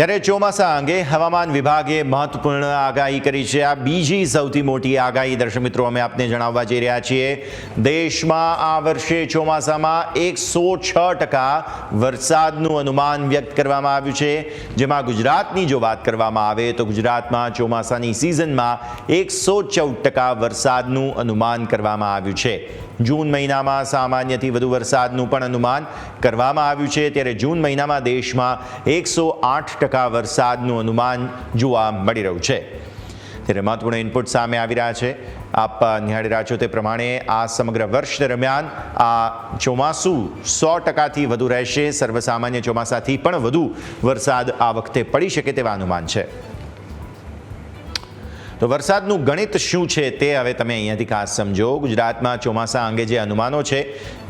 ત્યારે ચોમાસા અંગે હવામાન વિભાગે મહત્વપૂર્ણ આગાહી કરી છે. આ બીજી સૌથી મોટી આગાહી દર્શક મિત્રો અમે આપને જણાવવા જઈ રહ્યા છીએ. દેશમાં આ વર્ષે ચોમાસામાં એકસો છ ટકા વરસાદનું અનુમાન વ્યક્ત કરવામાં આવ્યું છે. જેમાં ગુજરાતની જો વાત કરવામાં આવે તો ગુજરાતમાં ચોમાસાની સિઝનમાં એકસો ચૌદ ટકા વરસાદનું અનુમાન કરવામાં આવ્યું છે. જૂન મહિનામાં સામાન્યથી વધુ વરસાદનું પણ અનુમાન કરવામાં આવ્યું છે. ત્યારે જૂન મહિનામાં દેશમાં એકસો આઠ ટકા વરસાદનું અનુમાન જોવા મળી રહ્યું છે. ત્યારે મહત્વપૂર્ણ ઇનપુટ સામે આવી રહ્યા છે. આપ નિહાળી રહ્યા છો તે પ્રમાણે આ સમગ્ર વર્ષ દરમિયાન આ ચોમાસું સો ટકાથી વધુ રહેશે. સર્વસામાન્ય ચોમાસાથી પણ વધુ વરસાદ આ વખતે પડી શકે તેવા અનુમાન છે. તો વરસાદનું ગણિત શું છે તે હવે તમે અહીંયાથી ખાસ સમજો. ગુજરાતમાં ચોમાસા અંગે જે અનુમાનો છે,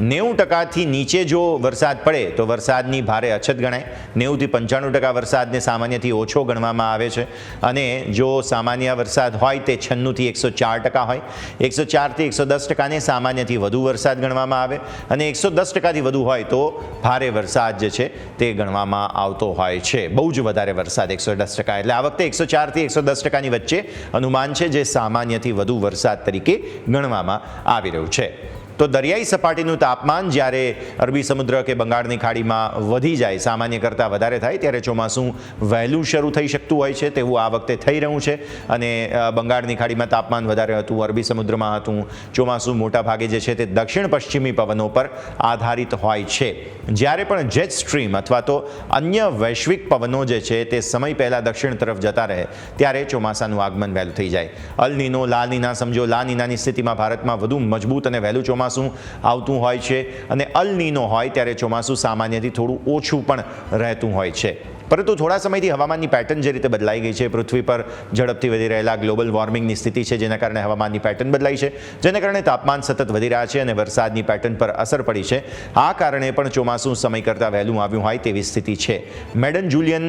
નેવું ટકાથી નીચે જો વરસાદ પડે તો વરસાદની ભારે અછત ગણાય. નેવુંથી પંચાણું ટકા વરસાદને સામાન્યથી ઓછો ગણવામાં આવે છે. અને જો સામાન્ય વરસાદ હોય તે છન્નુંથી એકસો ચાર ટકા હોય. એકસો ચારથી એકસો દસ ટકાને સામાન્યથી વધુ વરસાદ ગણવામાં આવે. અને એકસો દસ ટકાથી વધુ હોય તો ભારે વરસાદ જે છે તે ગણવામાં આવતો હોય છે. બહુ જ વધારે વરસાદ એકસો દસ ટકા. એટલે આ વખતે એકસો ચારથી એકસો દસ ટકાની વચ્ચે અનુમાન છે જે સામાન્યથી વધુ વરસાદ તરીકે ગણવામાં આવી રહ્યું છે. તો દરિયાઈ સપાટીનું તાપમાન જ્યારે અરબી સમુદ્ર કે બંગાળની ખાડીમાં વધી જાય, સામાન્ય કરતાં વધારે થાય, ત્યારે ચોમાસું વહેલું શરૂ થઈ શકતું હોય છે તેવું આ વખતે થઈ રહ્યું છે. અને બંગાળની ખાડીમાં તાપમાન વધારે હતું, અરબી સમુદ્રમાં હતું. ચોમાસું મોટા ભાગે જે છે તે દક્ષિણ પશ્ચિમી પવનો પર આધારિત હોય છે. જ્યારે પણ જેટ સ્ટ્રીમ અથવા તો અન્ય વૈશ્વિક પવનો જે છે તે સમય પહેલાં દક્ષિણ તરફ જતા રહે, ત્યારે ચોમાસાનું આગમન વહેલું થઈ જાય. અલનીનો, લાલનીના સમજો, લાનીનાની સ્થિતિમાં ભારતમાં વધુ મજબૂત અને વહેલું ચોમાસું આવતું હોય છે અને અલ નીનો હોય, ત્યારે ચોમાસું સામાન્યથી થોડું ઓછું પણ રહેતું હોય છે. પરંતુ થોડા સમયથી હવામાનની પેટર્ન જે રીતે બદલાઈ ગઈ છે, પૃથ્વી પર ઝડપથી વધી રહેલા ગ્લોબલ વોર્મિંગની સ્થિતિ છે, જેના કારણે હવામાનની પેટર્ન બદલાઈ છે, જેના કારણે તાપમાન સતત વધી રહ્યા છે અને વરસાદની પેટર્ન પર અસર પડી છે. આ કારણે પણ ચોમાસું સમય કરતાં વહેલું આવ્યું હોય તેવી સ્થિતિ છે. મેડન જુલિયન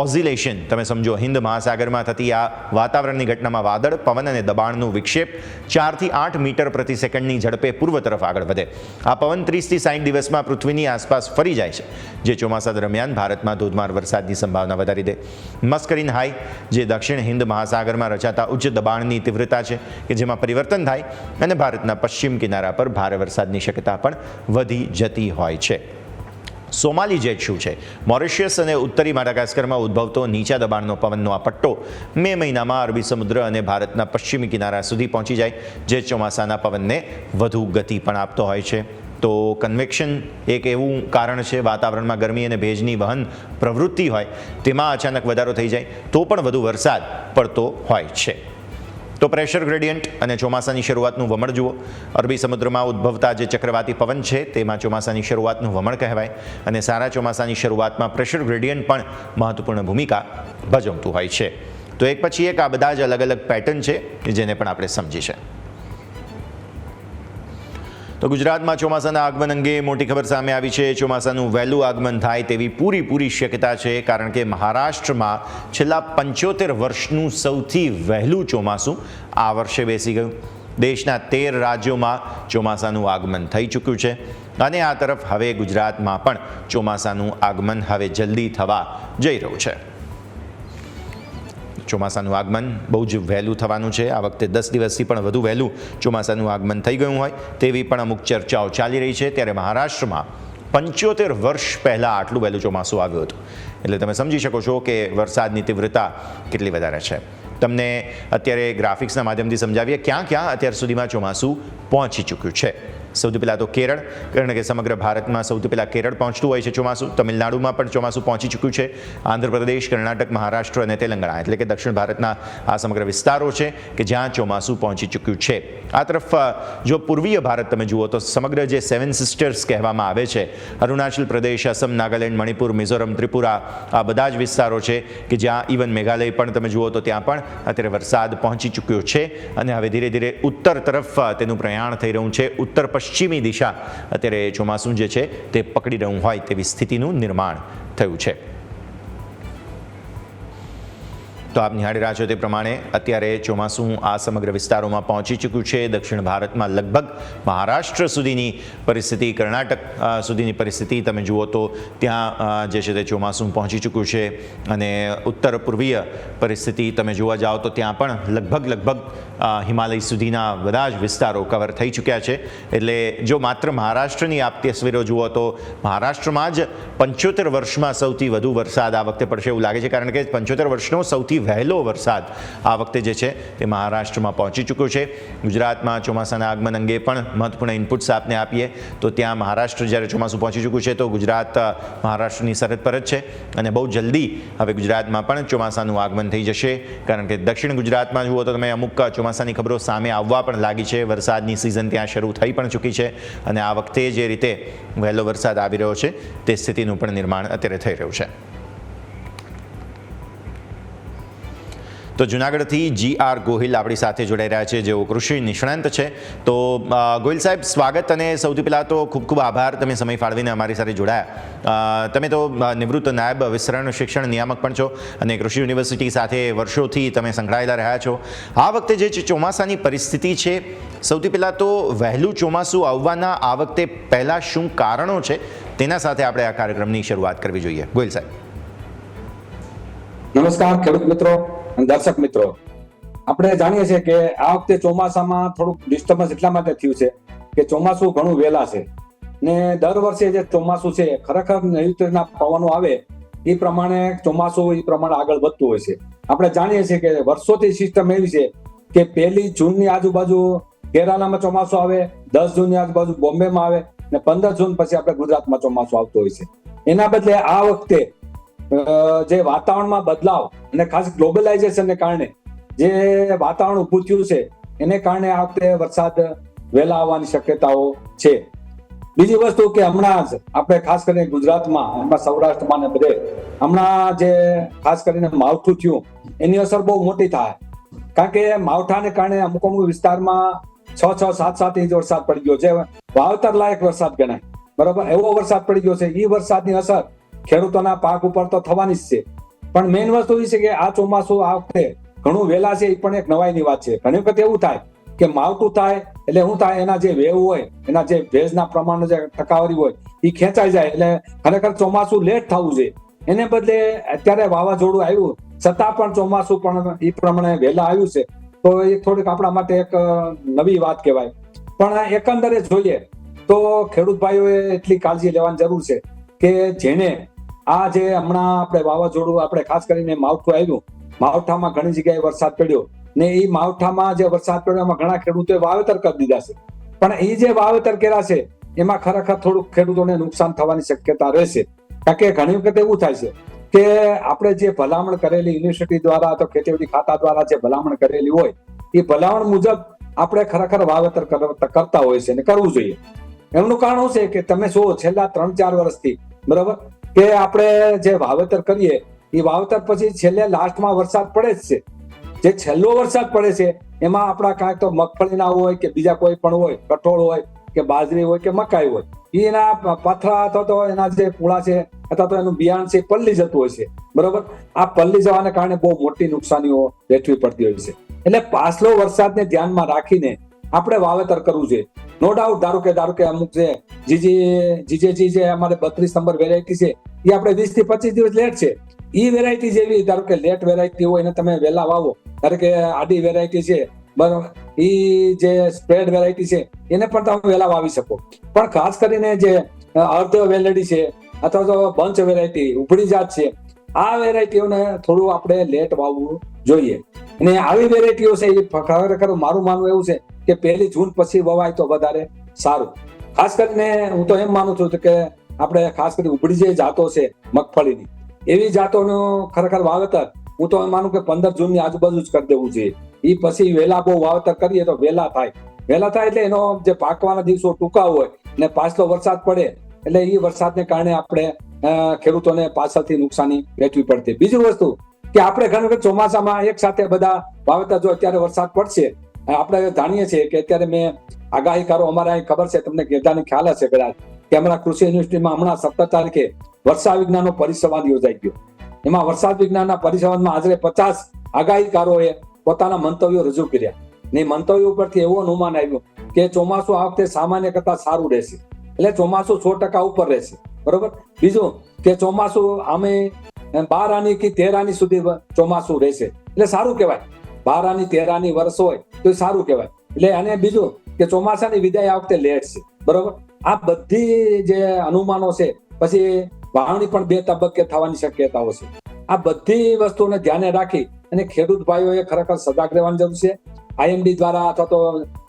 ઓઝિલેશન તમે સમજો, હિન્દ મહાસાગરમાં થતી આ વાતાવરણની ઘટનામાં વાદળ, પવન અને દબાણનું વિક્ષેપ ચારથી આઠ મીટર પ્રતિ સેકન્ડની ઝડપે પૂર્વ તરફ આગળ વધે. આ પવન ત્રીસથી સાઠ દિવસમાં પૃથ્વીની આસપાસ ફરી જાય છે. જે ચોમાસા દરમિયાન ભારતમાં ધોધમાર વરસાદની સંભાવના વધારી દે. મસ્કરીન હાઈ, જે દક્ષિણ હિન્દ મહાસાગરમાં રચાતા ઉચ્ચ દબાણની તીવ્રતા છે, કે જેમાં પરિવર્તન થાય અને ભારતના પશ્ચિમ કિનારા પર ભારે વરસાદની શક્યતા પણ વધી જતી હોય છે. સોમાલી જેટ શું છે? મોરિશિયસ અને ઉત્તરી માડાગાસ્કરમાં ઉદ્ભવતો નીચા દબાણનો પવનનો આ પટ્ટો મે મહિનામાં અરબી સમુદ્ર અને ભારતના પશ્ચિમી કિનારા સુધી પહોંચી જાય, જે ચોમાસાના પવનને વધુ ગતિ પણ આપતો હોય છે. તો કન્વેક્શન એક એવું કારણ છે, વાતાવરણમાં ગરમી અને ભેજની વહન પ્રવૃત્તિ હોય, તેમાં અચાનક વધારો થઈ જાય, તો પણ વધુ વરસાદ પડતો હોય છે. તો પ્રેશર ગ્રેડિયન્ટ અને ચોમાસાની શરૂઆતનું વમળ જુઓ. અરબી સમુદ્રમાં ઉદ્ભવતા જે ચક્રવાતી પવન છે, તેમાં ચોમાસાની શરૂઆતનું વમળ કહેવાય અને સારા ચોમાસાની શરૂઆતમાં પ્રેશર ગ્રેડિયન્ટ પણ મહત્વપૂર્ણ ભૂમિકા ભજવતું હોય છે. તો એક પછી એક આ બધા જ અલગ અલગ પેટર્ન છે, જેને પણ આપણે સમજી છે તો ગુજરાતમાં ચોમાસાના આગમન અંગે મોટી ખબર સામે આવી છે. ચોમાસાનું વહેલું આગમન થાય તેવી પૂરી પૂરી શક્યતા છે, કારણ કે મહારાષ્ટ્રમાં છેલ્લા પંચોતેર વર્ષનું સૌથી વહેલું ચોમાસું આ વર્ષે બેસી ગયું. દેશના તેર રાજ્યોમાં ચોમાસાનું આગમન થઈ ચૂક્યું છે અને આ તરફ હવે ગુજરાતમાં પણ ચોમાસાનું આગમન હવે જલ્દી થવા જઈ રહ્યું છે. ચોમાસાનું આગમન બહુ જ વહેલું થવાનું છે. આ વખતે દસ દિવસથી પણ વધુ વહેલું ચોમાસાનું આગમન થઈ ગયું હોય તેવી પણ અમુક ચર્ચાઓ ચાલી રહી છે. ત્યારે મહારાષ્ટ્રમાં પંચોતેર વર્ષ પહેલાં આટલું વહેલું ચોમાસું આવ્યું હતું. એટલે તમે સમજી શકો છો કે વરસાદની તીવ્રતા કેટલી વધારે છે. તમને અત્યારે ગ્રાફિક્સના માધ્યમથી સમજાવીએ ક્યાં ક્યાં અત્યાર સુધીમાં ચોમાસું પહોંચી ચૂક્યું છે. સૌથી પહેલાં તો કેરળ, કારણ કે સમગ્ર ભારતમાં સૌથી પહેલાં કેરળ પહોંચતું હોય છે ચોમાસું, તમિલનાડુમાં પણ ચોમાસું પહોંચી ચૂક્યું છે, આંધ્રપ્રદેશ, કર્ણાટક, મહારાષ્ટ્ર અને તેલંગાણા, એટલે કે દક્ષિણ ભારતના આ સમગ્ર વિસ્તારો છે કે જ્યાં ચોમાસું પહોંચી ચૂક્યું છે. આ તરફ જો પૂર્વીય ભારત તમે જુઓ તો સમગ્ર જે સેવન સિસ્ટર્સ કહેવામાં આવે છે, અરુણાચલ પ્રદેશ અસમ નાગાલેન્ડ, મણિપુર, મિઝોરમ, ત્રિપુરા, આ બધા જ વિસ્તારો છે કે જ્યાં ઇવન મેઘાલય પણ તમે જુઓ તો ત્યાં પણ અત્યારે વરસાદ પહોંચી ચૂક્યો છે અને હવે ધીરે ધીરે ઉત્તર તરફ તેનું પ્રયાણ થઈ રહ્યું છે, ઉત્તર પશ્ચિમી દિશા અત્યારે ચોમાસું જે છે તે પકડી રહ્યું હોય તેવી સ્થિતિનું નિર્માણ થયું છે. તો આપ નિહાળી રહ્યા છો તે પ્રમાણે અત્યારે ચોમાસું આ સમગ્ર વિસ્તારોમાં પહોંચી ચૂક્યું છે. દક્ષિણ ભારતમાં લગભગ મહારાષ્ટ્ર સુધીની પરિસ્થિતિ, કર્ણાટક સુધીની પરિસ્થિતિ તમે જુઓ તો ત્યાં જે છે તે ચોમાસું પહોંચી ચૂક્યું છે અને ઉત્તર પૂર્વીય પરિસ્થિતિ તમે જોવા જાઓ તો ત્યાં પણ લગભગ લગભગ હિમાલય સુધીના બધા જ વિસ્તારો કવર થઈ ચૂક્યા છે. એટલે જો માત્ર મહારાષ્ટ્રની આપ તસવીરો જુઓ તો મહારાષ્ટ્રમાં જ પંચોતેર વર્ષમાં સૌથી વધુ વરસાદ આ વખતે પડશે એવું લાગે છે. કારણ કે પંચોતેર વર્ષનો સૌથી વહેલો વરસાદ આ વખતે જે છે તે મહારાષ્ટ્રમાં પહોંચી ચૂક્યો છે. ગુજરાતમાં ચોમાસાના આગમન અંગે પણ મહત્વપૂર્ણ ઇનપુટ્સ આપને આપીએ તો ત્યાં મહારાષ્ટ્ર જ્યારે ચોમાસું પહોંચી ચૂક્યું છે તો ગુજરાત મહારાષ્ટ્રની સરહદ પર જ છે અને બહુ જલ્દી હવે ગુજરાતમાં પણ ચોમાસાનું આગમન થઈ જશે. કારણ કે દક્ષિણ ગુજરાતમાં જુઓ તો તમે અમુક ચોમાસાની ખબરો સામે આવવા પણ લાગી છે. વરસાદની સિઝન ત્યાં શરૂ થઈ પણ ચૂકી છે અને આ વખતે જે રીતે વહેલો વરસાદ આવી રહ્યો છે તે સ્થિતિનું પણ નિર્માણ અત્યારે થઈ રહ્યું છે. તો જુનાગઢથી જી આર ગોહિલ આપણી સાથે જોડાઈ રહ્યા છે, જેઓ કૃષિ નિષ્ણાંત છે. તો ગોહિલ સાહેબ, સ્વાગત અને સૌથી પહેલાં તો ખૂબ ખૂબ આભાર તમે સમય ફાળવીને અમારી સાથે જોડાયા. તમે તો નિવૃત્ત નાયબ વિસ્તરણ શિક્ષણ નિયામક પણ છો અને કૃષિ યુનિવર્સિટી સાથે વર્ષોથી તમે સંકળાયેલા રહ્યા છો. આ વખતે જે ચોમાસાની પરિસ્થિતિ છે, સૌથી પહેલાં તો વહેલું ચોમાસું આવવાના આ વખતે પહેલાં શું કારણો છે, તેના સાથે આપણે આ કાર્યક્રમની શરૂઆત કરવી જોઈએ. ગોહિલ સાહેબ. નમસ્કાર, ખેડૂત મિત્રો. દર્શક મિત્રો, આપણે જાણીએ છીએ કે આ વખતે ચોમાસામાં થોડુંક ડિસ્ટર્બન્સ એટલા માટે થયું છે કે ચોમાસું ઘણું વહેલા છે. ને દર વર્ષે જે ચોમાસું છે, ખરેખર નૈઋત્યના પવનો આવે એ પ્રમાણે ચોમાસું એ પ્રમાણે આગળ વધતું હોય છે. આપણે જાણીએ છીએ કે વર્ષોથી સિસ્ટમ એવી છે કે પહેલી જૂનની આજુબાજુ કેરાલામાં ચોમાસું આવે, દસ જૂનની આજુબાજુ બોમ્બેમાં આવે ને પંદર જૂન પછી આપણે ગુજરાતમાં ચોમાસું આવતું હોય છે. એના બદલે આ વખતે જે વાતાવરણમાં બદલાવ અને ખાસ ગ્લોબલાઇઝેશનને કારણે જે વાતાવરણ ઊભું થયું છે, એને કારણે આ વખતે વરસાદ વહેલા આવવાની શક્યતાઓ છે. બીજી વસ્તુ કે હમણાં જ આપણે ખાસ કરીને ગુજરાતમાં હમણાં સૌરાષ્ટ્રમાં ને બધે, હમણાં જે ખાસ કરીને માવઠું થયું, એની અસર બહુ મોટી થાય. કારણ કે માવઠાને કારણે અમુક અમુક વિસ્તારમાં છ છ, સાત સાત ઇંચ વરસાદ પડી ગયો છે. વાવતર લાયક વરસાદ ગણાય. બરોબર? એવો વરસાદ પડી ગયો છે. એ વરસાદની અસર ખેડૂતોના પાક ઉપર તો થવાની જ છે. પણ મેઇન વસ્તુ એ છે કે આ ચોમાસું આ વખતે ઘણું વહેલા છે એ પણ એક નવાઈની વાત છે. ઘણી વખત એવું થાય કે માવઠું થાય એટલે શું થાય? એના જે વેવ હોય, એના જે ભેજના પ્રમાણનો જે ટકાવારી હોય, એ ખેંચાઈ જાય એટલે ખરેખર ચોમાસું લેટ થવું જોઈએ. એને બદલે અત્યારે વાવાઝોડું આવ્યું, છતાં પણ ચોમાસું પણ એ પ્રમાણે વહેલા આવ્યું છે. તો એ થોડીક આપણા માટે એક નવી વાત કહેવાય. પણ એકંદરે જોઈએ તો ખેડૂત ભાઈઓએ એટલી કાળજી લેવાની જરૂર છે કે જેને આ જે હમણાં આપણે વાવાઝોડું આપણે ખાસ કરીને માવઠું આવ્યું, માવઠામાં ઘણી જગ્યાએ વરસાદ પડ્યો ને એ માવઠામાં જે વરસાદ પડ્યો, એમાં ઘણા ખેડૂતોએ વાવેતર કરી દીધા છે. પણ એ જે વાવેતર કર્યા છે, એમાં ખરેખર થોડુંક ખેડૂતોને નુકસાન થવાની શક્યતા રહેશે. કારણ કે ઘણી વખત એવું થાય છે કે આપણે જે ભલામણ કરેલી યુનિવર્સિટી દ્વારા અથવા ખેતીવાડી ખાતા દ્વારા જે ભલામણ કરેલી હોય, એ ભલામણ મુજબ આપણે ખરેખર વાવેતર કરતા હોય છે અને કરવું જોઈએ. એમનું કારણ શું છે કે તમે શું છેલ્લા ત્રણ ચાર વર્ષથી, બરાબર? કે આપણે જે વાવેતર કરીએ, એ વાવેતર પછી છેલ્લે લાસ્ટમાં વરસાદ પડે જ છે. જે છેલ્લો વરસાદ પડે છે, એમાં આપણા કાંઈક તો મગફળીના હોય કે બીજા કોઈ પણ હોય, કઠોળ હોય કે બાજરી હોય કે મકાઈ હોય એના પથરા અથવા તો એના જે પૂળા છે અથવા તો એનું બિયાણ છે પલ્લી જતું હોય છે. બરોબર? આ પલ્લી જવાને કારણે બહુ મોટી નુકસાનીઓ વેઠવી પડતી હોય છે. એટલે પાછલો વરસાદને ધ્યાનમાં રાખીને આપણે વાવેતર કરવું છે. નો ડાઉટ ધારો કે ધારો કે અમુક છે, જીજી, જીજેજી જે અમારે બત્રીસ નંબર વેરાયટી છે એ આપણે વીસથી પચીસ દિવસ લેટ છે. એ વેરાયટી જેવી, ધારો કે લેટ વેરાયટી હોય એને તમે વહેલા વાવો. ધારો કે આડી વેરાયટી છે, બરાબર એ જે સ્પ્રેડ વેરાયટી છે, એને પણ તમે વહેલા વાવી શકો. પણ ખાસ કરીને જે અર્ધ વેલેડી છે, અથવા તો બંચ વેરાયટી ઉપડી જાત છે, આ વેરાયટીઓને થોડું આપણે લેટ વાવવું જોઈએ. અને આવી વેરાયટીઓ છે, એ ખરેખર મારું માનવું એવું છે કે પહેલી જૂન પછી વવાય તો વધારે સારું. ખાસ કરીને હું તો એમ માનું છું કે આપણે ખાસ કરી ઉભડી જે જાતો છે મગફળીની, એવી જાતોનું ખરેખર વાવેતર હું તો માનું કે પંદર જૂનની આજુબાજુ જ કરી દેવું જોઈએ. એ પછી વહેલા બહુ વાવેતર કરીએ તો વહેલા થાય. વહેલા થાય એટલે એનો જે પાકવાના દિવસો ટૂંકા હોય ને પાછલો વરસાદ પડે એટલે એ વરસાદને કારણે આપણે ખેડૂતોને પાછળથી નુકસાની વેઠવી પડતી. બીજી વસ્તુ કે આપણે ઘણી વખત ચોમાસામાં એક સાથે બધા વાવેતર જો અત્યારે વરસાદ પડશે આપણે જાણીએ છીએ કે અત્યારે મેં આગાહીકારો અમારા અહીં ખબર છે, તમને બધાને ખ્યાલ હશે કદાચ, કે અમારા કૃષિ યુનિવર્સિટીમાં હમણાં સત્તર તારીખે વર્ષા વિજ્ઞાનનો પરિસંવાદ યોજાઈ ગયો. એમાં વરસાદ વિજ્ઞાનના પરિસંવાદમાં આશરે પચાસ આગાહીકારોએ પોતાના મંતવ્યો રજૂ કર્યા. ને મંતવ્યો ઉપરથી એવું અનુમાન આવ્યું કે ચોમાસું આ વખતે સામાન્ય કરતા સારું રહેશે. એટલે ચોમાસું સો ટકા ઉપર રહેશે. બરોબર? બીજું કે ચોમાસું અમે બાર આની કે તેર આની સુધી ચોમાસું રહેશે. એટલે સારું કહેવાય. બાર આની તેર આની વર્ષ હોય તો સારું કહેવાય. એટલે અને બીજું કે ચોમાસાની વિદાય આ વખતે લેટ છે. બરોબર? આ બધી જે અનુમાનો છે, પછી વાવણી પણ બે તબક્કે થવાની શક્યતાઓ છે. આ બધી વસ્તુને ધ્યાને રાખી અને ખેડૂત ભાઈઓએ ખરેખર સજાગ રહેવાની જરૂર છે. આઈએમડી દ્વારા અથવા તો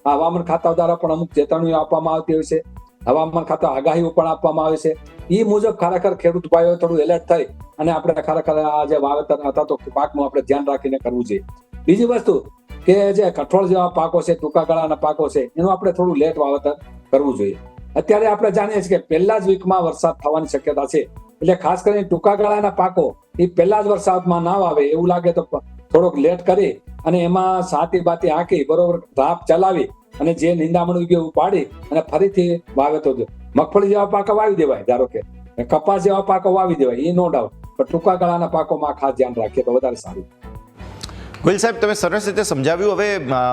હવામાન ખાતા દ્વારા પણ અમુક ચેતવણીઓ આપવામાં આવતી હોય છે. હવામાન ખાતા આગાહીઓ પણ આપવામાં આવે છે. એ મુજબ ખરેખર ખેડૂત ભાઈઓ થોડું એલર્ટ થઈ અને આપણે ખરેખર આ જે વાવેતર અથવા તો પાકનું આપણે ધ્યાન રાખીને કરવું જોઈએ. બીજી વસ્તુ કે જે કઠોળ જેવા પાકો છે, ટૂંકા ગાળાના પાકો છે, એનું આપણે થોડું લેટ વાવેતર કરવું જોઈએ. અત્યારે આપણે જાણીએ છીએ કે પહેલા જ વીકમાં વરસાદ થવાની શક્યતા છે. એટલે ખાસ કરીને ટૂંકા ગાળાના પાકો એ પહેલા જ વરસાદમાં ના વાવે એવું લાગે તો થોડોક લેટ કરી અને એમાં સાતી બાતી હાંકી, બરોબર, ધાપ ચલાવી અને જે નિંદામણ ઉગ્યું પાડી અને ફરીથી વાવેતો મગફળી જેવા પાકો વાવી દેવાય, ધારો કે. કપાસ જેવા પાકો વાવી દેવાય, એ નો ડાઉટ પણ ટૂંકા ગાળાના પાકોમાં ખાસ ધ્યાન રાખીએ તો વધારે સારું. ગોયલ સાહેબ, તમે સરસ રીતે સમજાવ્યું. હવે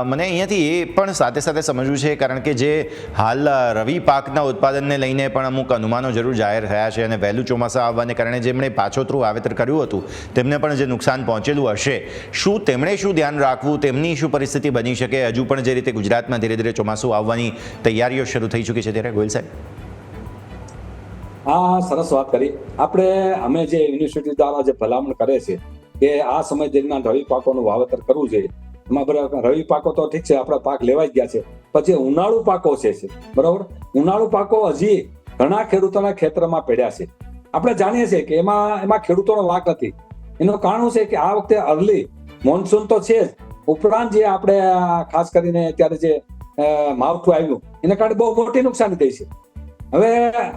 મને અહીંયાથી એ પણ સાથે સાથે સમજવું છે, કારણ કે જે હાલ રવિ પાકના ઉત્પાદનને લઈને પણ અમુક અનુમાનો જરૂર જાહેર થયા છે અને વહેલું ચોમાસા આવવાને કારણે જેમણે પાછોતરું વાવેતર કર્યું હતું, તેમને પણ જે નુકસાન પહોંચેલું હશે, શું તેમણે શું ધ્યાન રાખવું, તેમની શું પરિસ્થિતિ બની શકે? હજુ પણ જે રીતે ગુજરાતમાં ધીરે ધીરે ચોમાસું આવવાની તૈયારીઓ શરૂ થઈ ચૂકી છે ત્યારે ગોયલ સાહેબ. હા સરસ વાત કરી. આપણે, અમે જે યુનિવર્સિટી દ્વારા જે ભલામણ કરે છે કે આ સમય દરમિયાન રવિ પાકોનું વાવેતર કરવું જોઈએ. એમાં બરાબર રવિ પાકો તો ઠીક છે, આપણા પાક લેવાઈ ગયા છે. પછી ઉનાળુ પાકો છે બરાબર? ઉનાળુ પાકો હજી ઘણા ખેડૂતોના ખેતરમાં પડ્યા છે. આપણે જાણીએ છીએ કે એમાં એમાં ખેડૂતોનો વાક નથી. એનું કારણ છે કે આ વખતે અર્લી મોન્સૂન તો છે જ. ઉપરાંત જે આપણે ખાસ કરીને અત્યારે જે માવઠું આવ્યું, એના કારણે બહુ મોટી નુકસાની થઈ છે. હવે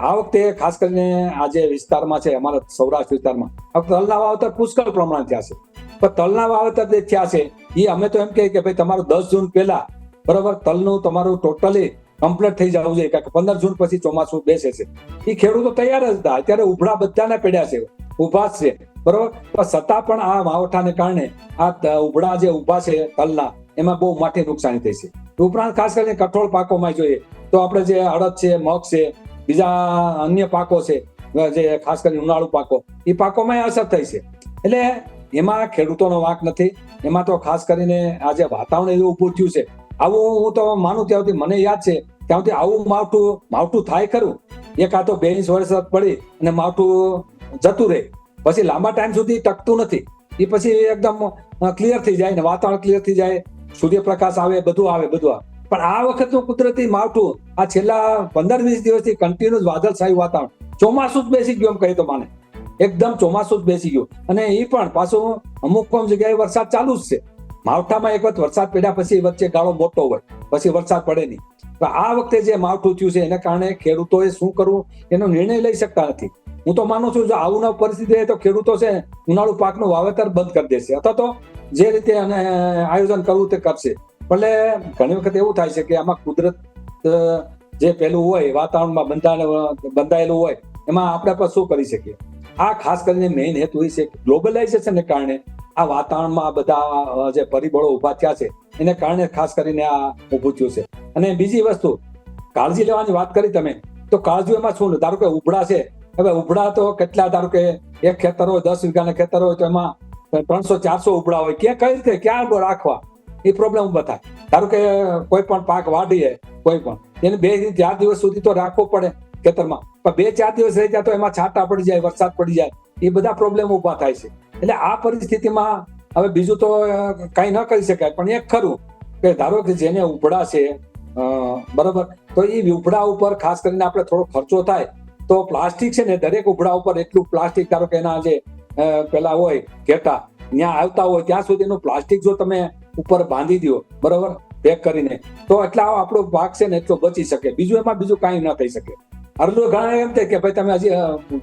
આ વખતે ખાસ કરીને આ જે વિસ્તારમાં છે, અમારા સૌરાષ્ટ્ર વિસ્તારમાં તલના વાવતર પુષ્કળ પ્રમાણ થયા છે. પણ તલના વાવતર જે થયા છે એ અમે તો એમ કહીએ કે ભાઈ તમારું દસ જૂન પહેલા, બરોબર, તલનું તમારું ટોટલી કમ્પ્લીટ થઈ જવું જોઈએ, કારણ કે પંદર જૂન પછી ચોમાસું બેસે છે. એ ખેડૂતો તૈયાર જ હતા. અત્યારે ઉભરા બધાને પડ્યા છે ઊભા છે, બરોબર? પણ છતાં પણ આ માવઠાને કારણે આ ઉભડા જે ઊભા છે તલના, એમાં બહુ મોટી નુકસાની થઈ છે. ઉપરાંત ખાસ કરીને કઠોળ પાકોમાં જોઈએ તો આપણે જે અડદ છે, મગ છે, બીજા અન્ય પાકો છે, જે ખાસ કરીને ઉનાળુ પાકો એ પાકોમાં અસર થઈ છે. એટલે એમાં ખેડૂતોનો વાંક નથી. એમાં તો ખાસ કરીને આ જે વાતાવરણ એવું ઊભું થયું છે, આવું હું તો માનું ત્યાંથી મને યાદ છે ત્યાંથી આવું માવઠું માવઠું થાય ખરું. એક આ તો બે ઇંચ વરસાદ પડી અને માવઠું જતું રહે. પછી લાંબા ટાઈમ સુધી ટકતું નથી. એ પછી એકદમ ક્લિયર થઈ જાય ને વાતાવરણ ક્લિયર થઈ જાય. સૂર્યપ્રકાશ આવે, બધું આવે બધું આવે. પણ આ વખતનું કુદરતી માવઠું આ છેલ્લા પંદર વીસ દિવસથી કન્ટિન્યુઅસ વાદળછાયું વાતાવરણ. ચોમાસું જ બેસી ગયું એમ કહે તો માને. એકદમ ચોમાસું જ બેસી ગયું. અને એ પણ પાછું અમુક અમુક જગ્યાએ વરસાદ ચાલુ જ છે. માવઠામાં એક વખત વરસાદ પડ્યા પછી વચ્ચે ગાળો મોટો હોય. પછી વરસાદ પડે નહીં. તો આ વખતે જે માવઠું થયું છે, એના કારણે ખેડૂતોએ શું કરવું એનો નિર્ણય લઈ શકતા નથી. હું તો માનું છું, જો આવું ના પરિસ્થિતિ તો ખેડૂતો છે, ઉનાળુ પાકનું વાવેતર બંધ કરી દેશે. અથવા તો જે રીતે આયોજન કરવું તે કરશે. એટલે ઘણી વખત એવું થાય છે કે આમાં કુદરત જે પેલું હોય, વાતાવરણમાં બંધાયેલું બંધાયેલું હોય, એમાં આપણે પણ શું કરી શકીએ? આ ખાસ કરીને મેઇન હેતુ એ છે ગ્લોબલાઇઝેશનને કારણે આ વાતાવરણમાં આ બધા જે પરિબળો ઊભા થયા છે, એને કારણે ખાસ કરીને આ ઊભું થયું છે. અને બીજી વસ્તુ, કાળજી લેવાની વાત કરી તમે, તો કાળજી એમાં શું? ધારો કે ઉભડા છે, હવે ઉભડા તો કેટલા? ધારો કે એક ખેતર હોય, દસ વીઘાના ખેતર હોય, તો એમાં ત્રણસો ચારસો ઉભડા હોય. ક્યાં કઈ રીતે? ક્યાં રાખવા? એ પ્રોબ્લેમ ઊભા થાય. ધારો કે કોઈ પણ પાક વાઢીએ કોઈ પણ, એને બે ચાર દિવસ સુધી તો રાખવો પડે ખેતરમાં. પણ બે ચાર દિવસ રહી જાય તો એમાં છાંટા પડી જાય, વરસાદ પડી જાય, એ બધા પ્રોબ્લેમ ઊભા થાય છે. એટલે આ પરિસ્થિતિમાં હવે બીજું તો કાંઈ ન કરી શકાય, પણ એક ખરું કે ધારો કે જેને ઉભડા છે બરોબર, તો એ ઉભડા ઉપર ખાસ કરીને આપણે થોડો ખર્ચો થાય, તો પ્લાસ્ટિક છે ને દરેક ઉભડા ઉપર એટલું પ્લાસ્ટિક, ધારો કે એના જે પેલા હોય, ઘેટા, ત્યાં આવતા હોય, ત્યાં સુધીનું પ્લાસ્ટિક જો તમે ઉપર બાંધી દો બરોબર? પેક કરીને. તો એટલા આપણો પાક છે ને, એટલો બચી શકે. બીજું એમાં બીજું કાંઈ ન થઈ શકે. અરજો ઘણા એમ થાય કે, ભાઈ, તમે હજી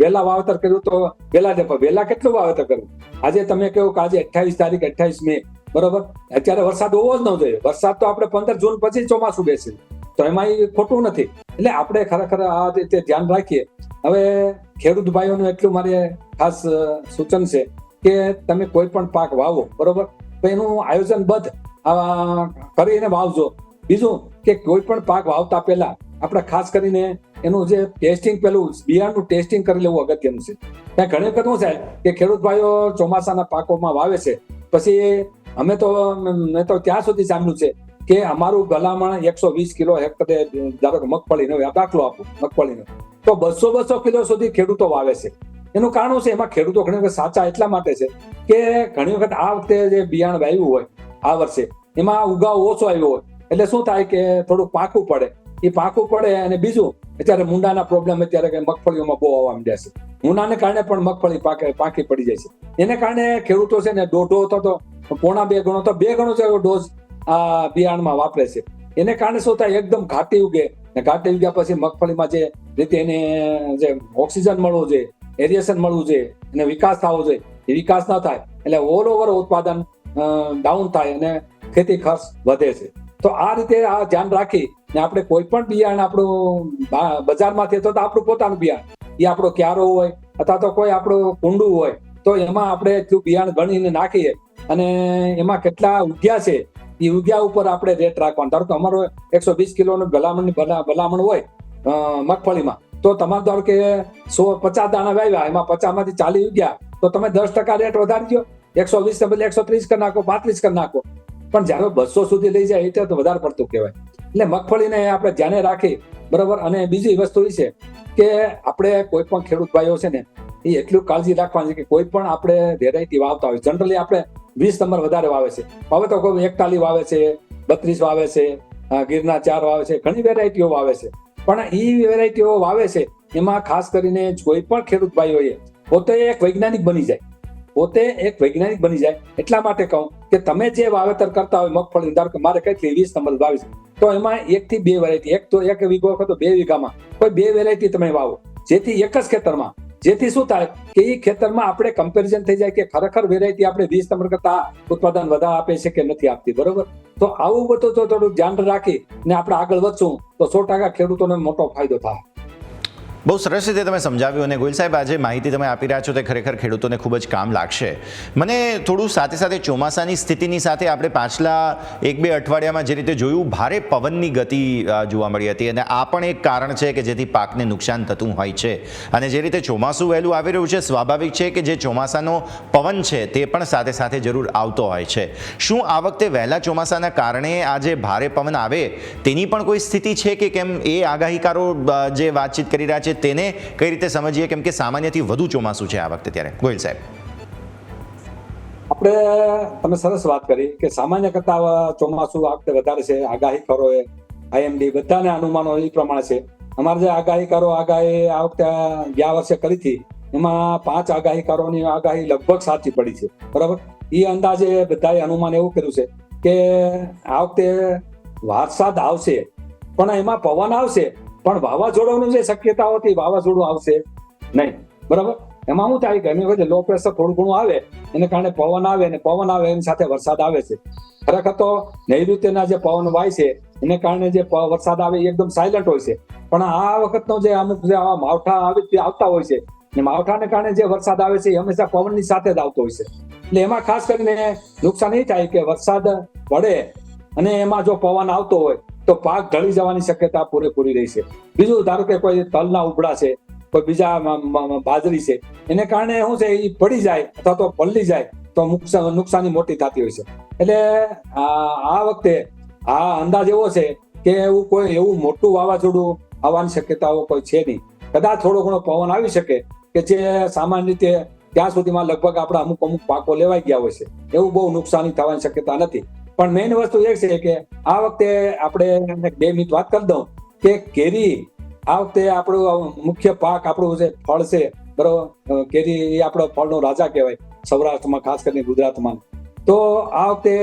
વહેલા વાવેતર કર્યું તો વહેલા જ વહેલા કેટલું વાવેતર કર્યું? આજે તમે કહ્યું કે આજે અઠ્યાવીસ તારીખ અઠ્યાવીસ મે, બરોબર? અત્યારે વરસાદ હોવો જ ન જોઈએ. વરસાદ તો આપણે પંદર જૂન પછી ચોમાસું બેસે. તો એમાં એ ખોટું નથી. એટલે આપણે ખરેખર આ રીતે ધ્યાન રાખીએ. હવે ખેડૂત ભાઈઓનું એટલું મારે ખાસ સૂચન છે કે, તમે કોઈ પણ પાક વાવો, બરોબર? તો એનું આયોજનબદ્ધ કરીને વાવજો. બીજું કે કોઈ પણ પાક વાવતા પહેલા આપણે ખાસ કરીને એનું જે ટેસ્ટિંગ પેલું બિયારણનું ટેસ્ટિંગ કરી લેવું અગત્યનું છે. ત્યાં ઘણી વખત શું થાય કે ખેડૂત ભાઈઓ ચોમાસાના પાકોમાં વાવે છે. પછી અમે તો, મેં તો ત્યાં સુધી સાંભળ્યું છે કે અમારું ભલામણ એકસો વીસ કિલો હેક્ટરે ધારો કે મગફળીનો દાખલો આપો, મગફળીનો. તો બસો બસો કિલો સુધી ખેડૂતો વાવે છે. એનું કારણ છે? એમાં ખેડૂતો ઘણી વખત સાચા એટલા માટે છે કે ઘણી વખત આ વખતે જે બિયારણ વાવ્યું હોય, આ વર્ષે, એમાં ઉગાવ ઓછો આવ્યો હોય. એટલે શું થાય કે થોડું પાકું પડે. એ પાકું પડે અને બીજું, અત્યારે મુંડાના પ્રોબ્લેમ અત્યારે કે મગફળીઓમાં બહુ આવવા માંડ્યા છે. મુંડાને કારણે પણ મગફળી પાકે, પાકી પડી જાય છે. એને કારણે ખેડૂતો છે ને દોઢો તો તો પોણા બે ગણો તો બે ગણો છે ડોઝ આ બિયારણમાં વાપરે છે. એને કારણે શું થાય? એકદમ ઘાટી ઉગે. ને ઘાટી ઉગ્યા પછી મગફળીમાં જે રીતે એને જે ઓક્સિજન મળવું જોઈએ એરિએશન મળવું જોઈએ અને વિકાસ થવો જોઈએ. એ વિકાસ ન થાય, એટલે ઓલ ઓવર ઉત્પાદન ડાઉન થાય અને ખેતી ખર્ચ વધે છે. તો આ રીતે આ ધ્યાન રાખી ને આપણે કોઈ પણ બિયારણ આપણું બજારમાંથી તો આપણું પોતાનું બિયારણ, એ આપણો ક્યારો હોય અથવા તો કોઈ આપણું કુંડું હોય, તો એમાં આપણે એટલું બિયારણ ગણીને નાખીએ અને એમાં કેટલા ઉગ્યા છે, એ ઉગ્યા ઉપર આપણે રેટ રાખવાનો. ધારો કે અમારો એકસો વીસ કિલોનું ભલામણ ભલામણ હોય મગફળીમાં. તો તમારે ધારો કે સો પચાસ દાણા વાવ્યા, એમાં પચાસમાંથી ચાલી ગયા તો તમે દસ ટકા રેટ વધારી દો એકસો વીસ બદલે એકસો ત્રીસ કરી નાખો, પાંત્રીસ કરી નાખો. પણ જયારે બસો સુધી લઈ જાય, એટલે તો વધારે પડતું કહેવાય. એટલે મગફળીને આપણે ધ્યાને રાખી, બરોબર? અને બીજી વસ્તુ એ છે કે આપણે કોઈ પણ ખેડૂત ભાઈઓ છે ને, એ એટલું કાળજી રાખવાની છે કે કોઈ પણ આપણે વેરાયટી વાવતા હોય. જનરલી આપણે વીસ નંબર વધારે વાવે છે. હવે તો કોઈ એકતાલી વાવે છે, બત્રીસ વાવે છે ગીરના ચાર વાવે છે, ઘણી વેરાયટીઓ વાવે છે. પણ એ વેરાયટીઓ વાવે છે, એમાં ખાસ કરીને કોઈ પણ ખેડૂત ભાઈઓએ, પોતે એક વૈજ્ઞાનિક બની જાય. પોતે એક વૈજ્ઞાનિક બની જાય. એટલા માટે કહું કે તમે જે વાવેતર કરતા હોય મગફળી, ધારો કે મારે કઈ વીસ નંબર વાવીશ, તો એમાં એક થી બે વેરાયટી એક તો એક વીઘો તો બે વીઘામાં કોઈ બે વેરાયટી તમે વાવો. જેથી એક જ ખેતરમાં, જેથી શું થાય કે એ ખેતરમાં આપણે કમ્પેરિઝન થઈ જાય કે ખરેખર વેરાયટી આપણે વીસ નંબર કરતા ઉત્પાદન વધારે આપે છે કે નથી આપતી, બરોબર? તો આવું બધું તો થોડું ધ્યાન રાખી ને આપણે આગળ વધશું. તો સો ટકા ખેડૂતોને મોટો ફાયદો થાય. બહુ સરસ રીતે તમે સમજાવ્યું અને ગોયલ સાહેબ આજે માહિતી તમે આપી રહ્યા છો તે ખરેખર ખેડૂતોને ખૂબ જ કામ લાગશે. મને થોડું સાથે સાથે ચોમાસાની સ્થિતિની સાથે આપણે પાછલા એક બે અઠવાડિયામાં જે રીતે જોયું, ભારે પવનની ગતિ જોવા મળી હતી અને આ પણ એક કારણ છે કે જેથી પાકને નુકસાન થતું હોય છે. અને જે રીતે ચોમાસું વહેલું આવી રહ્યું છે, સ્વાભાવિક છે કે જે ચોમાસાનો પવન છે તે પણ સાથે સાથે જરૂર આવતો હોય છે. શું આ વખતે વહેલા ચોમાસાના કારણે આ જે ભારે પવન આવે તેની પણ કોઈ સ્થિતિ છે કે કેમ? એ આગાહીકારો જે વાતચીત કરી રહ્યા છે તેને કઈ રીતે સમજીએ? કેમ કે સામાન્યથી વધુ ચોમાસું છે આ વખતે ત્યારે. ગોહિલ સાહેબ. આપણે, તમે સરસ વાત કરી કે સામાન્ય કરતા ચોમાસું આ વખતે વધારે છે. આગાહી કરો એ. આઈએમડી બધાને અનુમાનો એ પ્રમાણે છે. અમારે જે આગાહીકારો આગાહી આ વખતે ગયા વર્ષે કરી હતી, એમાં પાંચ આગાહીકારોની આગાહી લગભગ સાચી પડી છે. બરાબર? એ અંદાજે બધાએ અનુમાન એવું કર્યું છે કે આ વખતે વરસાદ આવશે, પણ એમાં પવન આવશે. પણ વાવાઝોડાની જે શક્યતા હતી, વાવાઝોડું આવશે નહીં. બરાબર? એમાં શું થાય કે એની વચ્ચે લો પ્રેશર થોડું ઘણું આવે, એને કારણે પવન આવે અને પવન આવે એની સાથે વરસાદ આવે છે. ખરેખર તો નૈઋત્યના જે પવન વાય છે, એને કારણે જે વરસાદ આવે એ એકદમ સાયલન્ટ હોય છે. પણ આ વખતનો જે અમુક જે આવા માવઠા આવે તે આવતા હોય છે, ને માવઠાને કારણે જે વરસાદ આવે છે એ હંમેશા પવનની સાથે જ આવતો હોય છે. એટલે એમાં ખાસ કરીને નુકસાન એ થાય કે વરસાદ પડે અને એમાં જો પવન આવતો હોય તો પાક ઢળી જવાની શક્યતા પૂરેપૂરી રહી છે. બીજું, ધારો કે કોઈ તલના ઉબડા છે, કોઈ બીજા બાજરી છે, એને કારણે શું છે એ પડી જાય અથવા તો પલળી જાય તો નુકસાન મોટી થતી હોય છે. એટલે આ વખતે આ અંદાજ એવો છે કે એવું કોઈ, એવું મોટું વાવાઝોડું આવવાની શક્યતાઓ કોઈ છે નહીં. કદાચ થોડો ઘણો પવન આવી શકે કે જે સામાન્ય રીતે ત્યાં સુધીમાં લગભગ આપણા અમુક અમુક પાકો લેવાઈ ગયા હોય છે. એવું બહુ નુકસાની થવાની શક્યતા નથી. પણ મેઇન વસ્તુ એ છે કે આ વખતે આપણે બે મિનિટ વાત કરી દઉં કે કેરી આ વખતે આપણું મુખ્ય પાક આપણું જે ફળ છે, બરોબર? કેરી એ આપણો ફળનો રાજા કહેવાય સૌરાષ્ટ્રમાં, ખાસ કરીને ગુજરાતમાં. તો આ વખતે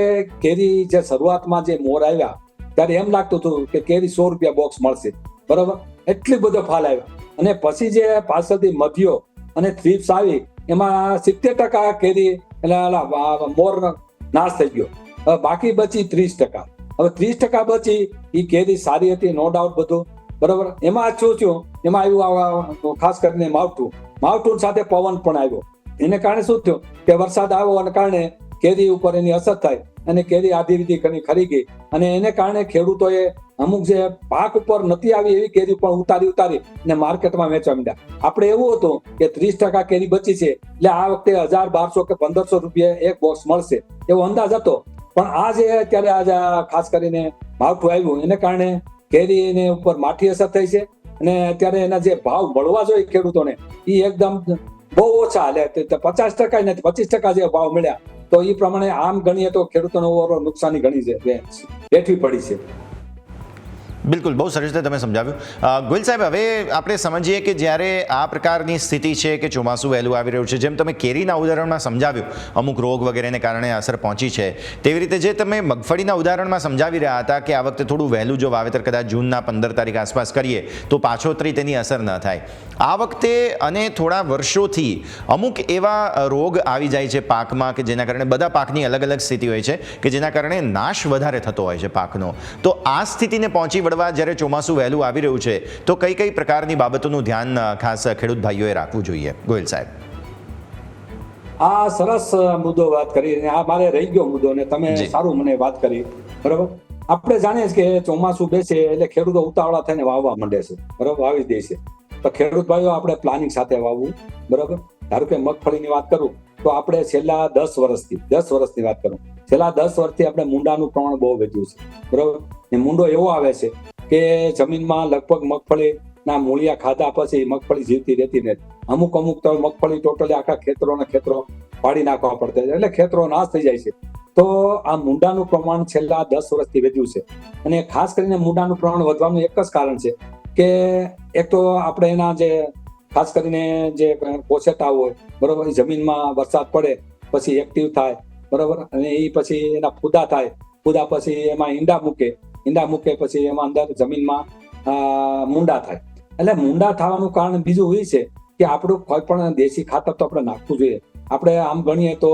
કેરી જે શરૂઆતમાં જે મોર આવ્યા, ત્યારે એમ લાગતું હતું કે કેરી સો રૂપિયા બોક્સ મળશે, બરોબર? એટલી બધો ફાલ આવ્યો. અને પછી જે પાછળથી મધ્યો અને થ્રીપ્સ આવી, એમાં સિત્તેર ટકા કેરી, એટલે મોર નાશ થઈ ગયો. બાકી બચી ત્રીસ ટકા. હવે ત્રીસ ટકા બચી એ કેરી સારી હતી નો ડાઉટ બધું. બરોબર? એમાં શું થયું? એમાં આવ્યું ખાસ કરીને માવઠું. માવઠું સાથે પવન પણ આવ્યો. એને કારણે શું થયું? કે વરસાદ આવ્યો અને કારણે કેરી ઉપર એની અસર થાય અને કેરી આધી રીતે ઘણી ખરી ગઈ. અને એને કારણે ખેડૂતોએ અમુક જે પાક ઉપર નથી આવી એવી કેરી પણ ઉતારી ઉતારી અને માર્કેટમાં વેચવા માંડ્યા. આપણે એવું હતું કે ત્રીસ ટકા કેરી બચી છે, એટલે આ વખતે હજાર બારસો કે પંદરસો રૂપિયા એક બોક્સ મળશે. એવો અંદાજ હતો. પણ આ જે અત્યારે આજે ખાસ કરીને માવઠું આવ્યું, એને કારણે કેરીને ઉપર માઠી અસર થઈ છે અને અત્યારે એના જે ભાવ મળવા જોઈએ ખેડૂતોને, એ એકદમ બહુ ઓછા એટલે પચાસ ટકા નથી પચીસ ટકા જે ભાવ મળ્યા, તો એ પ્રમાણે આમ ગણીએ તો ખેડૂતોને ઓવરઓલ નુકસાની ઘણી છે વેઠવી પડી છે. બિલકુલ, બહુ સરસ રીતે તમે સમજાવ્યું. ગોયલ સાહેબ, હવે આપણે સમજીએ કે જ્યારે આ પ્રકારની સ્થિતિ છે કે ચોમાસું વહેલું આવી રહ્યું છે, જેમ તમે કેરીના ઉદાહરણમાં સમજાવ્યું, અમુક રોગ વગેરેને કારણે અસર પહોંચી છે, તેવી રીતે જે તમે મગફળીના ઉદાહરણમાં સમજાવી રહ્યા હતા કે આ વખતે થોડું વહેલું જો વાવેતર કદાચ જૂનના પંદર તારીખ આસપાસ કરીએ, તો પાછોતરી તેની અસર ન થાય. આ વખતે અને થોડા વર્ષોથી અમુક એવા રોગ આવી જાય છે પાકમાં કે જેના કારણે બધા પાકની અલગ અલગ સ્થિતિ હોય છે, કે જેના કારણે નાશ વધારે થતો હોય છે પાકનો. તો આ સ્થિતિને પહોંચી વળવા જ્યારે ચોમાસું વહેલું આવી રહ્યું છે તો કઈ કઈ પ્રકારની બાબતોનું ધ્યાન ખાસ ખેડૂત ભાઈઓએ રાખવું જોઈએ? ગોયલ સાહેબ. આ સરસ મુદ્દો વાત કરી અને આ મારે રહી ગયો મુદ્દો ને તમે સારું મને વાત કરી. બરોબર? આપણે જાણીએ કે ચોમાસું બેસે એટલે ખેડૂતો ઉતાવળા થઈને વાવવા માંડે છે. બરોબર? વાવી દે છે તો ખેડૂત ભાઈઓ આપણે પ્લાનિંગ સાથે વાવવું. બરોબર? ધારો કે મગફળીની વાત કરું તો આપણે છેલ્લા દસ વર્ષથી દસ વર્ષની વાત કરું. છેલ્લા દસ વર્ષથી આપણે મુંડાનું પ્રમાણ બહુ વધ્યું છે. બરોબર? એ મુંડો એવો આવે છે કે જમીનમાં લગભગ મગફળી ના મૂળિયા ખાધા પછી મગફળી જીવતી રહેતી નથી. અમુક અમુક તો મગફળી ટોટલી આખા ખેતરો ને ખેતરો પાડી નાખવા પડતા એટલે ખેતરો નાશ થઈ જાય છે. તો આ મુંડાનું પ્રમાણ છેલ્લા દસ વર્ષથી વધ્યું છે. અને ખાસ કરીને મુંડાનું પ્રમાણ વધવાનું એક જ કારણ છે કે એક તો આપણે એના જે ખાસ કરીને જે પોસેટા હોય, બરોબર જમીનમાં વરસાદ પડે પછી એક્ટિવ થાય, બરોબર, અને એ પછી એના ફૂદા થાય, ફૂદા પછી એમાં ઈંડા મૂકે ઈંડા મૂકે પછી એમાં અંદર જમીનમાં મુંડા થાય. એટલે મુંડા થવાનું કારણ બીજું એ છે કે આપણું કોઈ પણ દેશી ખાતર તો આપણે નાખવું જોઈએ. આપણે આમ ગણીએ તો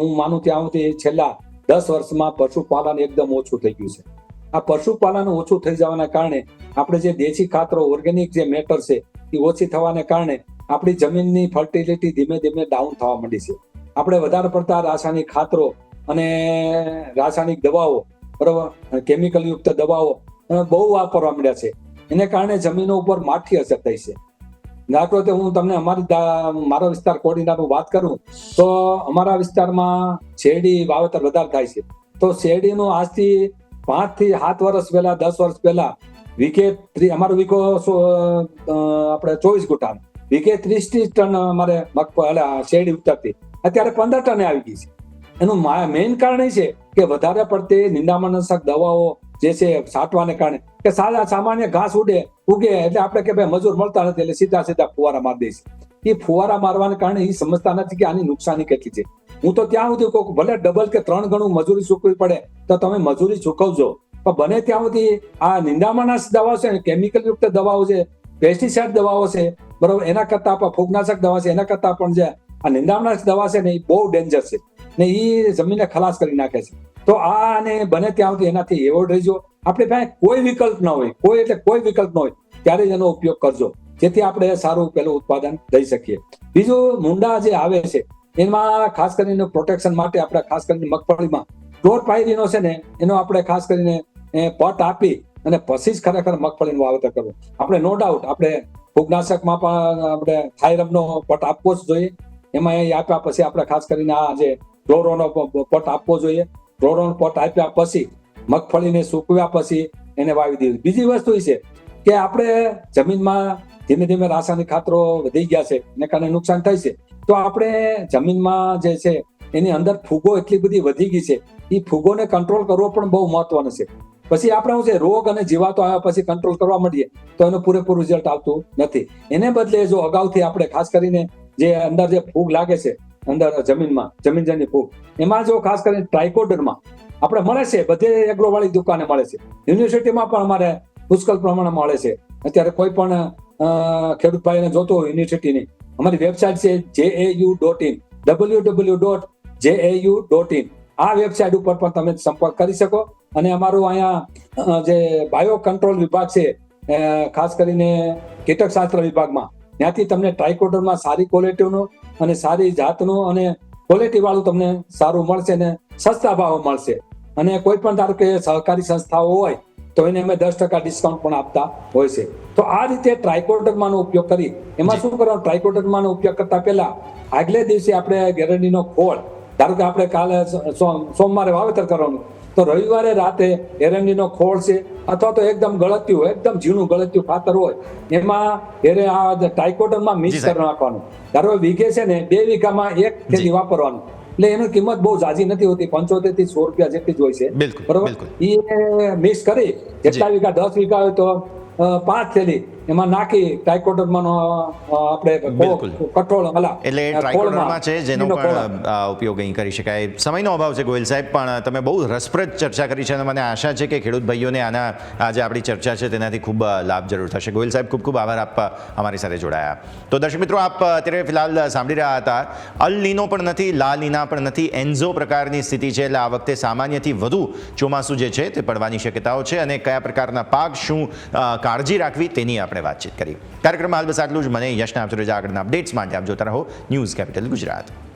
હું માનું ત્યાં સુધી છેલ્લા દસ વર્ષમાં પશુપાલન એકદમ ઓછું થઈ ગયું છે. આ પશુપાલન ઓછું થઈ જવાના કારણે આપણે જે દેશી ખાતરો ઓર્ગેનિક જે મેટર છે, એ ઓછી થવાને કારણે આપણી જમીનની ફર્ટિલિટી ધીમે ધીમે ડાઉન થવા માંડી છે. આપણે વધારે પડતા રાસાયણિક ખાતરો અને રાસાયણિક દવાઓ બરોબર? કેમિકલ યુક્ત દવાઓ બહુ વાપરવા માંડ્યા છે. એને કારણે જમીનો ઉપર માઠી અસર થઈ છે. દાખલો તો હું તમને અમારી મારો વિસ્તાર કોડીનાનું વાત કરું, તો અમારા વિસ્તારમાં શેરડી વાવેતર વધારે થાય છે. તો શેરડીનું આજથી પાંચથી સાત વર્ષ પહેલા, દસ વર્ષ પહેલા વીકે ત્રી- અમારો વીકો આપણે ચોવીસ ગુટા વીકે ત્રીસ ત્રીસ ટન અમારે મગફળી શેરડી ઉતરતી અત્યારે પંદર ટને આવી ગઈ છે. એનું મેઇન કારણ એ છે કે વધારે પડતી નિંદામણનાશક દવાઓ જે છે છાંટવાને કારણે કે સાદા સામાન્ય ઘાસ ઉડે, ઉગે એટલે આપણે કે ભાઈ મજૂર મળતા નથી એટલે સીધા સીધા ફુવારા મારી દઈશ એ ફુવારા મારવાને કારણે એ સમજતા નથી કે આની નુકસાની કેટલી છે. હું તો ત્યાં સુધી કહું ભલે ડબલ કે ત્રણ ગણું મજૂરી ચૂકવી પડે, તો તમે મજૂરી ચૂકવજો. પણ બને ત્યાં સુધી આ નિંદામણનાશક દવાઓ છે કેમિકલ યુક્ત દવાઓ છે પેસ્ટિસાઇડ દવાઓ છે, બરોબર, એના કરતા ફૂગનાશક દવા છે, એના કરતા પણ જે આ નિંદામણનાશક દવા છે ને એ બહુ ડેન્જર છે. ને એ જમીનને ખલાસ કરી નાખે છે. તો આ અને બને ત્યાં સુધી એનાથી એવોર્ડ રહેજો. આપણે પાસે કોઈ વિકલ્પ ન હોય. કોઈ એટલે કોઈ વિકલ્પ ન હોય. ત્યારે જ એનો ઉપયોગ કરજો. જેથી આપણે સારું પેલું ઉત્પાદન લઈ શકીએ. બીજું, મુંડા જે આવે છે, એમાં ખાસ કરીને પ્રોટેક્શન માટે આપણે ખાસ કરીને મગફળીમાં ટોર પાયરીનો છે ને, એનો આપણે ખાસ કરીને પટ આપી અને પછી જ ખરેખર મગફળીનું વાવેતર કરવું. આપણે નો ડાઉટ આપણે ફૂગનાશકમાં પણ આપણે થાયરમનો પટ આપવો જ જોઈએ. એમાં એ આપ્યા પછી આપણે ખાસ કરીને આ જે ક્લોરોનો પોટ આપવો જોઈએ. ક્લોરોન પોટ આપ્યા પછી મગફળીને સૂકવ્યા પછી એને વાવી દેવી. બીજી વસ્તુ છે કે આપણે જમીનમાં ધીમે ધીમે રાસાયણિક ખાતરો વધી ગયા છે, એને કારણે નુકસાન થાય છે. તો આપણે જમીનમાં જે છે એની અંદર ફૂગો એટલી બધી વધી ગઈ છે. એ ફૂગોને કંટ્રોલ કરવો પણ બહુ મહત્વનો છે. પછી આપણે શું છે, રોગ અને જીવાતો આવ્યા પછી કંટ્રોલ કરવા માંડીએ તો એનું પૂરેપૂરું રિઝલ્ટ આવતું નથી. એને બદલે જો અગાઉથી આપણે ખાસ કરીને જે અંદર જે ફૂગ લાગે છે, અંદર જમીનમાં જમીનજન્ય ફૂગ એમાં જો ખાસ કરીને ટ્રાઇકોડરમાં આપણે મળે છે, બધે એગ્રોવાળી દુકાને મળે છે. યુનિવર્સિટીમાં પણ અમારે પુષ્કળ પ્રમાણમાં મળે છે. અત્યારે કોઈ પણ ખેડૂત ભાઈને જોતો હોય યુનિવર્સિટીની અમારી વેબસાઇટ છે J A U dot in W W dot J A U dot in આ વેબસાઇટ ઉપર પણ તમે સંપર્ક કરી શકો અને અમારું અહીંયા જે બાયો કંટ્રોલ વિભાગ છે ખાસ કરીને કીટકશાસ્ત્ર વિભાગમાં ત્યાંથી તમને ટ્રાઇકોડરમાં સારી ક્વોલિટીનું અને સારી જાતનું અને ક્વોલિટી વાળું તમને સારું મળશે ને સસ્તા ભાવે મળશે. અને કોઈ પણ ધારો કે સહકારી સંસ્થાઓ હોય તો એને અમે દસ ટકા ડિસ્કાઉન્ટ પણ આપતા હોય છે. તો આ રીતે ટ્રાયકોડર્માનો ઉપયોગ કરી એમાં શું કરવાનું? ટ્રાયકોડર્માનો ઉપયોગ કરતા પહેલા આગલે દિવસે આપણે ગેરંટીનો ખોળ ધારો કે આપણે કાલે સોમવારે વાવેતર કરવાનું તો રવિવારે રાતે એરંડીનો ખોળ છે અથવા તો એકદમ ગળત્યું એકદમ ઝીણું ગળત્યું ખાતર હોય એમાં એરે આ ટાઇકોટનમાં મિક્સ કરી નાખવાનું. ધારો વીઘે છે ને બે વીઘામાં એક ખેતી વાપરવાનું. એટલે એની કિંમત બહુ ઝાઝી નથી હોતી પંચોતેરથી સો રૂપિયા જેટલી જ હોય છે. બરોબર? એ મિક્સ કરી જેટલા વીઘા દસ વીઘા હોય તો પાંચ થેલી એમાં નાખી ટાઇકોટરમાંનો આપણે કઠોળ અલા એટલે ટ્રાયકોડર્મા છે જેનો પણ ઉપયોગ અહીં કરી શકાય. સમયનો અભાવ છે ગોયલ સાહેબ પણ તમે બહુ રસપ્રદ ચર્ચા કરી છે અને મને આશા છે કે ખેડૂત ભાઈઓને આના આજે આપણી ચર્ચા છે તેનાથી ખૂબ લાભ જરૂર થશે. ગોયલ સાહેબ ખૂબ ખૂબ આભાર આપ અમારી સાથે જોડાયા. તો દર્શક મિત્રો આપ અત્યારે ફિલહાલ સાંભળી રહ્યા હતા. અલ લીનો પણ નથી લા લીના પણ નથી એન્ઝો પ્રકારની સ્થિતિ છે. એટલે આ વખતે સામાન્યથી વધુ ચોમાસું જે છે તે પડવાની શક્યતાઓ છે અને કયા પ્રકારના પાક શું કાળજી રાખવી તેની આપણે વાતચીત કરી. કાર્યક્રમમાં હાલ બસ આટલું જ. મને યશના રજા આગળના અપડેટ્સ માટે આપ જોતા રહો. News capital Gujarat.